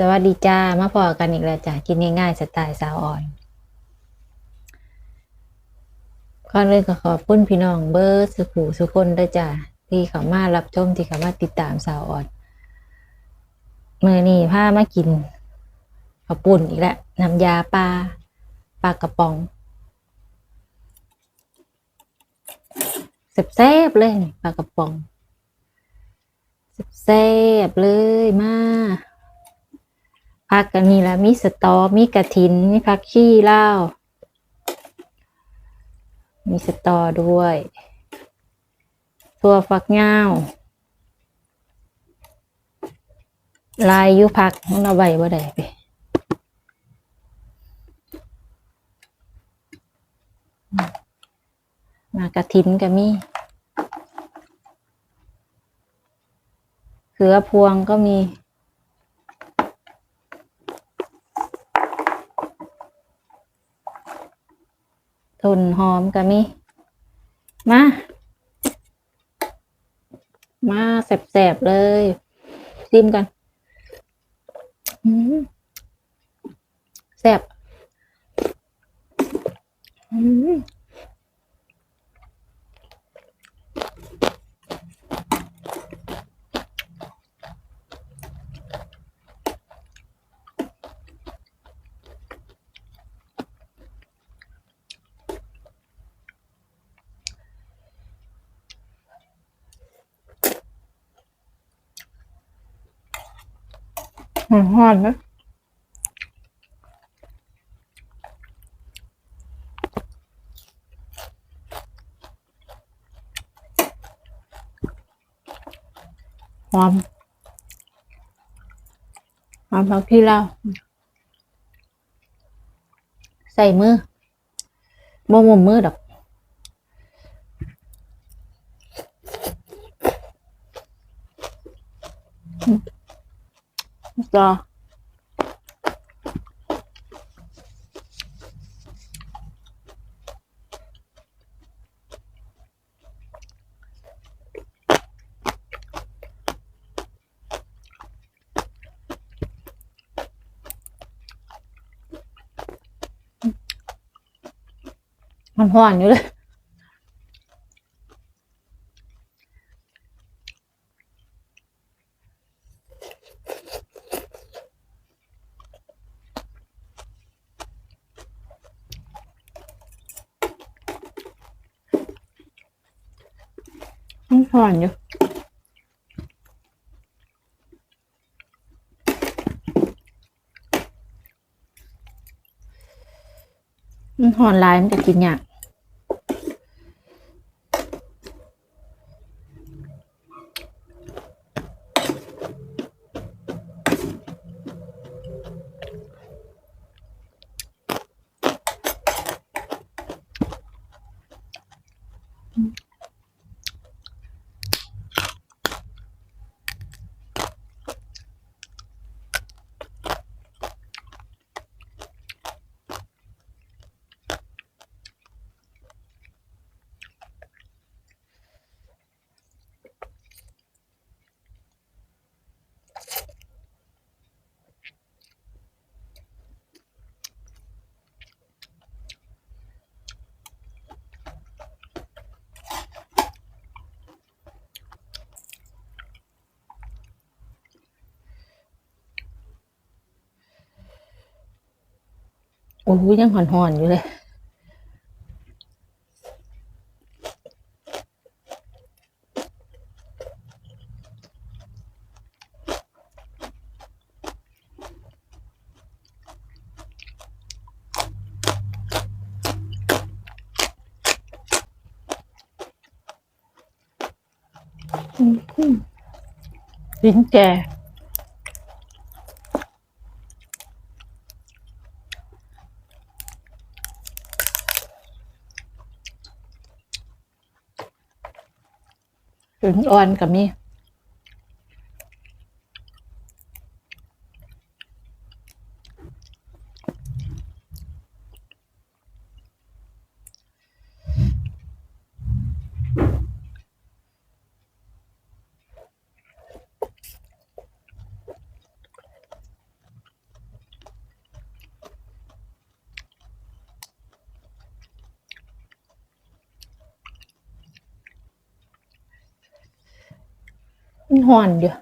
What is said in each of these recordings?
สวัสดีจ้า มาพอกันอีกแล้วจ้ะกินง่ายๆสไตล์สาวอ่อนก่อนเลยก็ขอบคุณพี่น้องเบอร์สุขูสุคนด้วยจ้ะที่เขามารับชมที่เขามาติดตามสาวอ่อนมือนี้พามากินข้าวปุ่นอีกแล้วน้ำยาปลาปลากระป๋องแซ่บๆเลยปลากระป๋องแซ่บๆเลยมาก ผักกันนี่ละมีสตอ มีกระถิน มีผักชีลามีสตอด้วยตัวฝักยาวลายยุผักนเอาใบบ่ได้ไปมากระถินก็มีเขือพวงก็มี ทุนหอมก็มีมา มาแสบๆเลยซิมกันแสบอืม หอมหอมนะหอมหอมผักที่เราใส่มือบ่มุมมือดอกจ้ามั นห่อนอยู่เลยมันห่อนอยู่มันหอนหลายมันจะกินยาก โอ้ยยังห่อนๆอยู่เลยลิ้นแก งอ่อนกับมี มันห่อนอยู่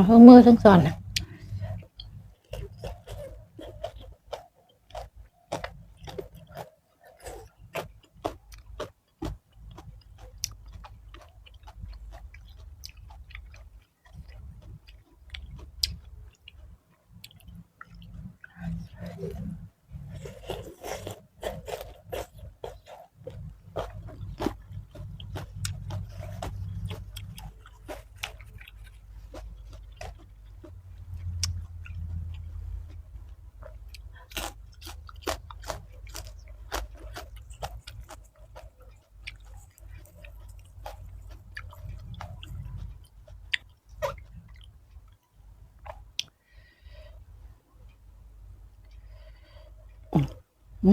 เอาทั้งมือทั้งสอนนะ อื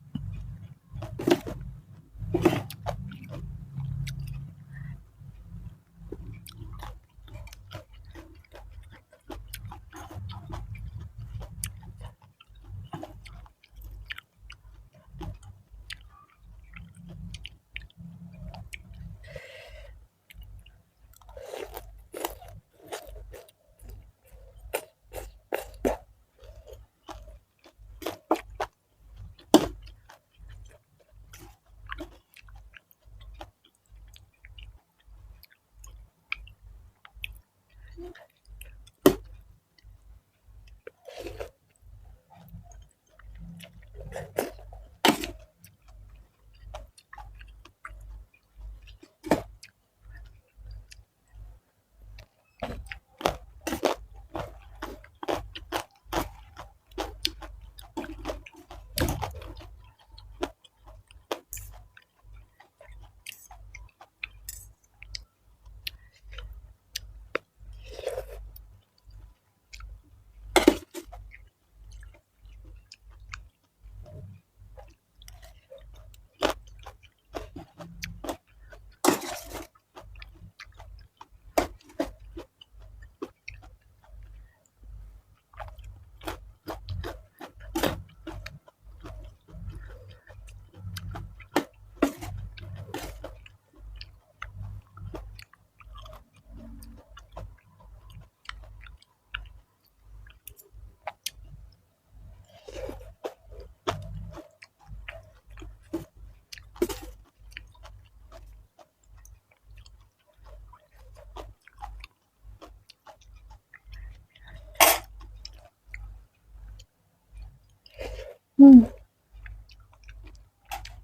ห้อน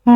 อื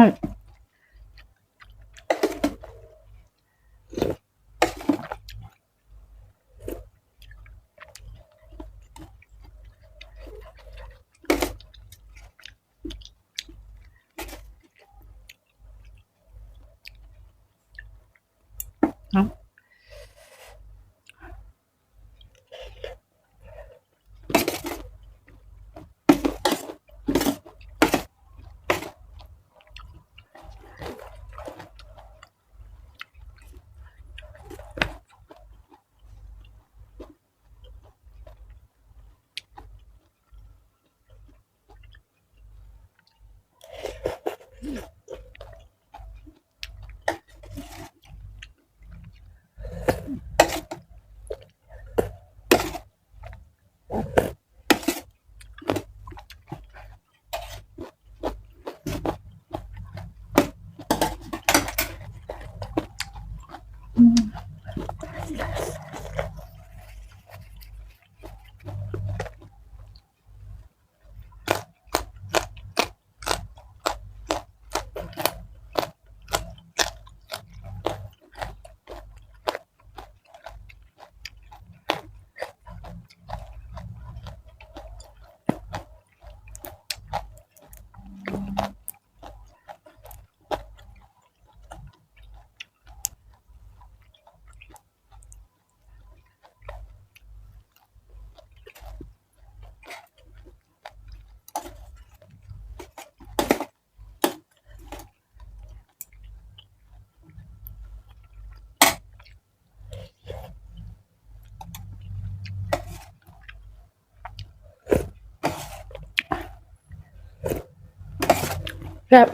แบบ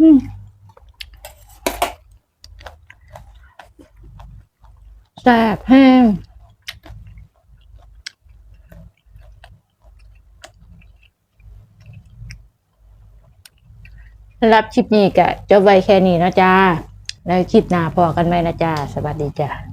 อืม แสบแห้งรับคลิปนี้กะจบไว้แค่นี้นะจ๊ะแล้วคลิปหน้าพอกันไหมนะจ๊ะสวัสดีจ้ะ